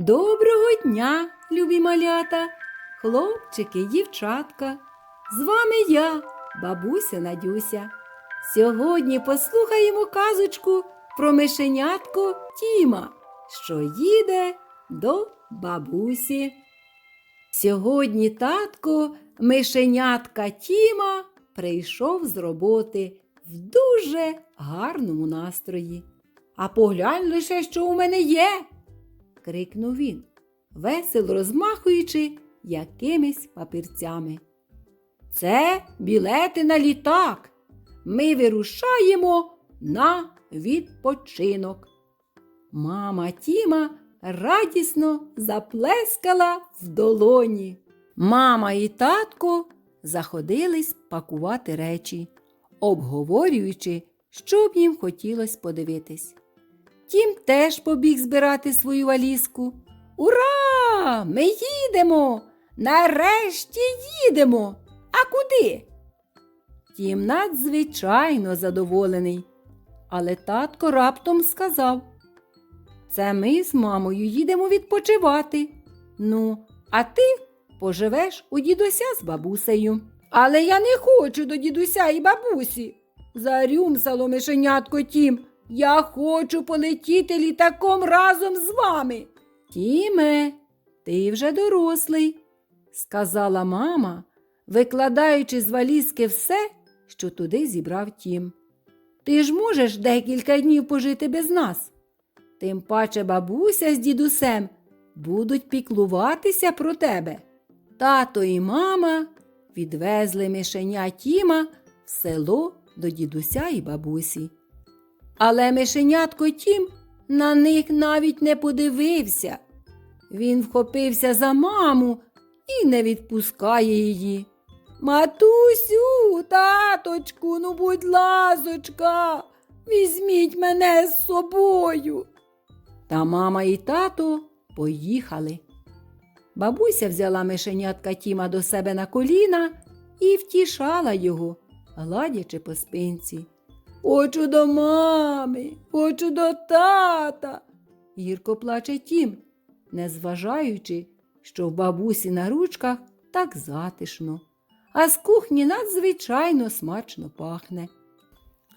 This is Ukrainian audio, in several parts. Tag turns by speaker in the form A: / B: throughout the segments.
A: Доброго дня, любі малята, хлопчики, дівчатка. З вами я, бабуся Надюся. Сьогодні послухаємо казочку про мишенятко Тіма, що їде до бабусі. Сьогодні татко мишенятка Тіма прийшов з роботи в дуже гарному настрої. А поглянь лише, що у мене є крикнув він, весело розмахуючи якимись папірцями. Це білети на літак. Ми вирушаємо на відпочинок. Мама Тіма радісно заплескала в долоні. Мама і татко заходились пакувати речі, обговорюючи, що б їм хотілося подивитись. Тім теж побіг збирати свою валізку. Ура! Ми їдемо! Нарешті їдемо. А куди? Тім надзвичайно задоволений. Але татко раптом сказав: Це ми з мамою їдемо відпочивати. Ну, а ти поживеш у дідуся з бабусею. Але я не хочу до дідуся і бабусі. Зарюмсало мишенятко Тім. Я хочу полетіти літаком разом з вами. Тіме, ти вже дорослий, сказала мама, викладаючи з валізки все, що туди зібрав тім. Ти ж можеш декілька днів пожити без нас. Тим паче бабуся з дідусем будуть піклуватися про тебе. Тато і мама відвезли мишеня Тіма в село до дідуся і бабусі. Але мишенятко Тім на них навіть не подивився. Він вхопився за маму і не відпускає її. Матусю, таточку, ну будь ласочка, візьміть мене з собою. Та мама і тато поїхали. Бабуся взяла мишенятка Тіма до себе на коліна і втішала його, гладячи по спинці. Хочу до мами, хочу до тата. Гірко плаче тім, незважаючи, що в бабусі на ручках так затишно, а з кухні надзвичайно смачно пахне.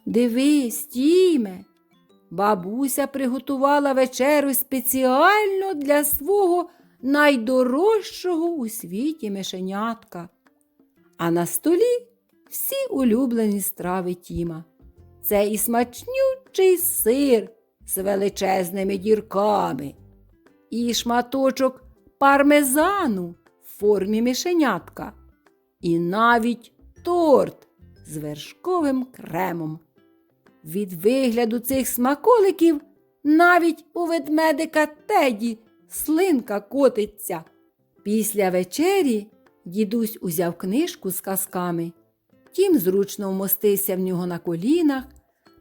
A: Дивись, Тіме, бабуся приготувала вечерю спеціально для свого найдорожчого у світі мишенятка. А на столі всі улюблені страви Тіма. Це і смачнючий сир з величезними дірками, і шматочок пармезану в формі мишенятка, і навіть торт з вершковим кремом. Від вигляду цих смаколиків навіть у ведмедика Теді слинка котиться. Після вечері дідусь узяв книжку з казками. Тім зручно вмостився в нього на колінах,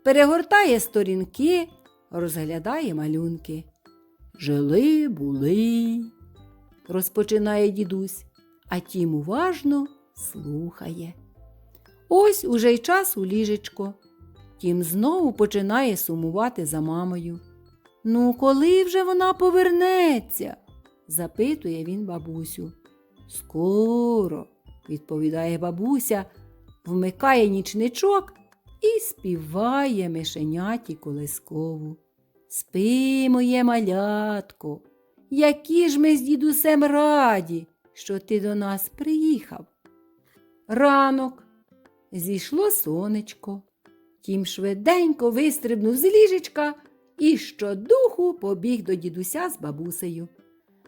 A: перегортає сторінки, розглядає малюнки. Жили були, розпочинає дідусь, а тім уважно слухає. Ось уже й час у ліжечко. Тім знову починає сумувати за мамою. Ну, коли вже вона повернеться? запитує він бабусю. Скоро, відповідає бабуся, вмикає нічничок і співає мишеняті колискову. Спи, моє малятко, які ж ми з дідусем раді, що ти до нас приїхав. Ранок зійшло сонечко. Тім швиденько вистрибнув з ліжечка і щодуху побіг до дідуся з бабусею.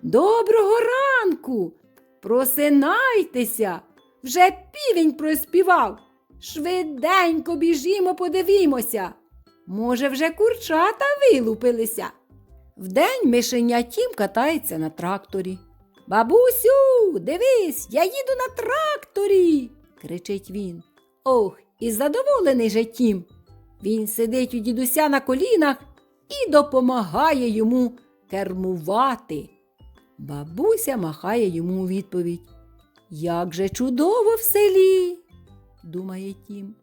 A: Доброго ранку! Просинайтеся, вже півень проспівав. Швиденько біжімо, подивімося. Може, вже курчата вилупилися. Вдень мишеня тім катається на тракторі. Бабусю, дивись, я їду на тракторі, кричить він. Ох, і задоволений же тім. Він сидить у дідуся на колінах і допомагає йому кермувати. Бабуся махає йому у відповідь. Як же чудово в селі, думає тім.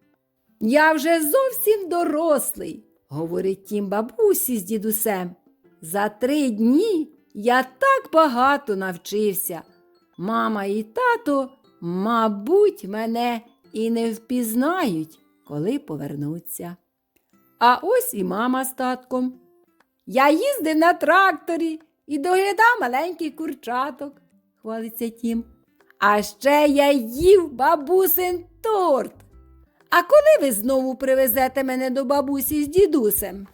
A: Я вже зовсім дорослий, говорить тім бабусі з дідусем. За три дні Я так багато навчився. Мама і тато, мабуть, мене і не впізнають, коли повернуться. А ось і мама з татком. Я їздив на тракторі і доглядав маленький курчаток, хвалиться тім. А ще я їв бабусин торт. А коли ви знову привезете мене до бабусі з дідусем?